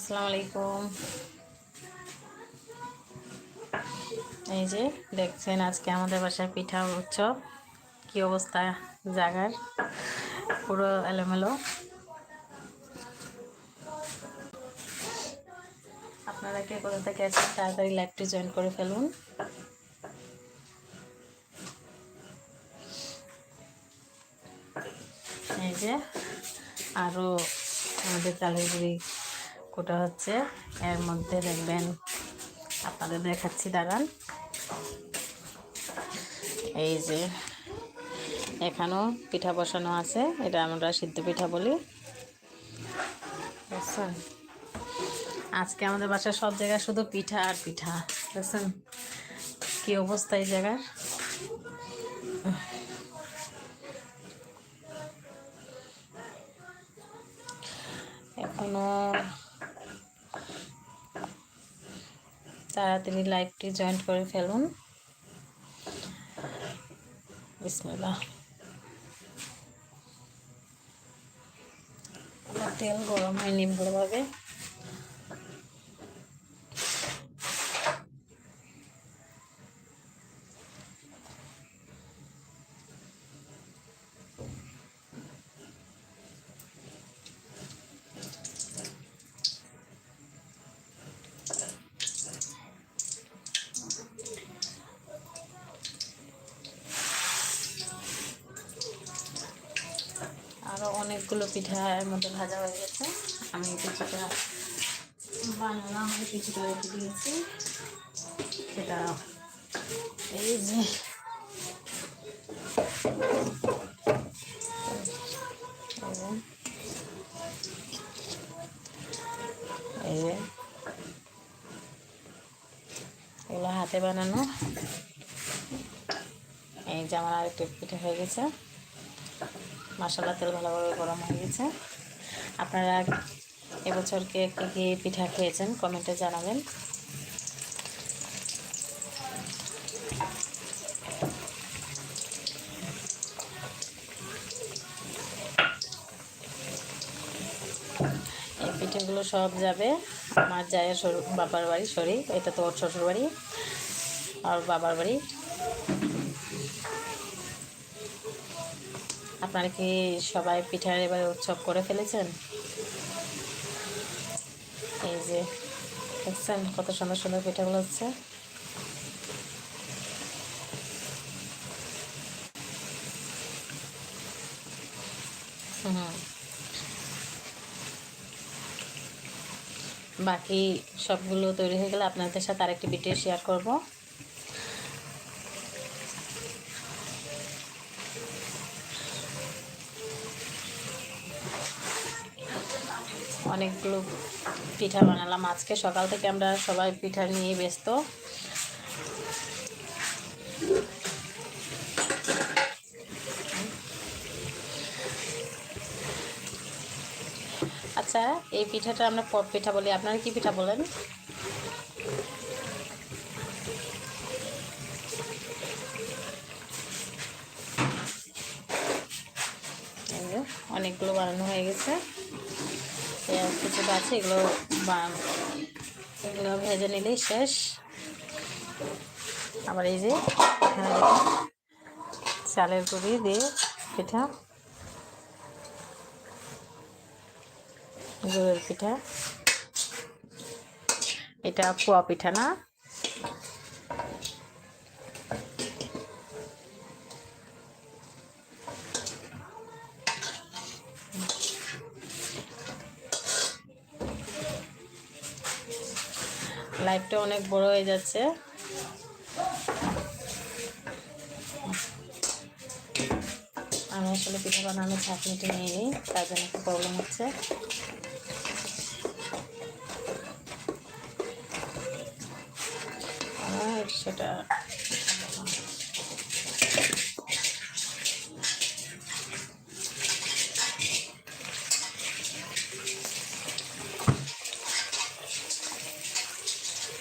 আসসালামু আলাইকুম এই যে দেখছেন আজকে আমাদের বাসায় পিঠা উৎসব। কি অবস্থা জাগার? পুরো এলোমেলো। আপনারা কে কোথা থেকে আছেন, তাড়াতাড়ি লাইভটি জয়েন করে ফেলুন। এই যে আরও আমাদের চালের কোটা হচ্ছে। এর মধ্যে দেখবেন আপনাদের দেখাচ্ছি, দাঁড়ান। এই যে এখানেও পিঠা বসানো আছে, এটা আমরা সিদ্ধ পিঠা বলি। বুঝছেন? আজকে আমাদের বাসায় সব জায়গায় শুধু পিঠা আর পিঠা, বুঝছেন? কি অবস্থা এই জায়গার? এখনও তাড়াতাড়ি লাইভটি জয়েন্ট করে ফেলুন। বিসমিল্লা তেল গরম হয়নি ভালোভাবে। আরও অনেকগুলো পিঠা এর মধ্যে ভাজা হয়ে গেছে। আমি কিছুটা বানালাম কিছুটা রেখে দিয়েছি। সেটা এই যে। এই যে। এগুলো হাতে বানানো। এই যে আমার আরেকটা পিঠা হয়ে গেছে। মশলা তেল ভালোভাবে গরম হয়ে গেছে। আপনারা এবছর কে কী পিঠা খেয়েছেন কমেন্টে জানাবেন। এই পিঠেগুলো সব যাবে আমার যায় বাবার বাড়ি, সরি, এটা তো ওর শ্বশুর বাড়ি আর বাবার বাড়ি। আপনারা কি সবাই পিঠার এবার উৎসব করে ফেলেছেন? এই যে, দেখছেন কত সুন্দর সুন্দর পিঠাগুলো হচ্ছে। বাকি সবগুলো তৈরি হয়ে গেলে আপনাদের সাথে আরেকটি ভিডিও শেয়ার করব। অনেকগুলো পিঠা বানালাম। আজকে সকাল থেকে আমরা সবাই পিঠা নিয়ে ব্যস্ত। আচ্ছা এই পিঠাটা আমরা পপ পিঠা বলি। আপনারা কি পিঠা বলেন? অনেকগুলো বানানো হয়ে গেছে। কিছু আছে, এগুলো এগুলো ভেজে নিলেই শেষ। আবার এই যে এখানে চালের গুঁড়ি দিয়ে পিঠা, গুড়ের পিঠা। এটা পোয়া পিঠা না? লাইভটা অনেক বড় হয়ে যাচ্ছে। আমি আসলে পিঠা বানানো চাটনিটা নিয়ে নিই, তার জন্য একটু প্রবলেম হচ্ছে। সেটা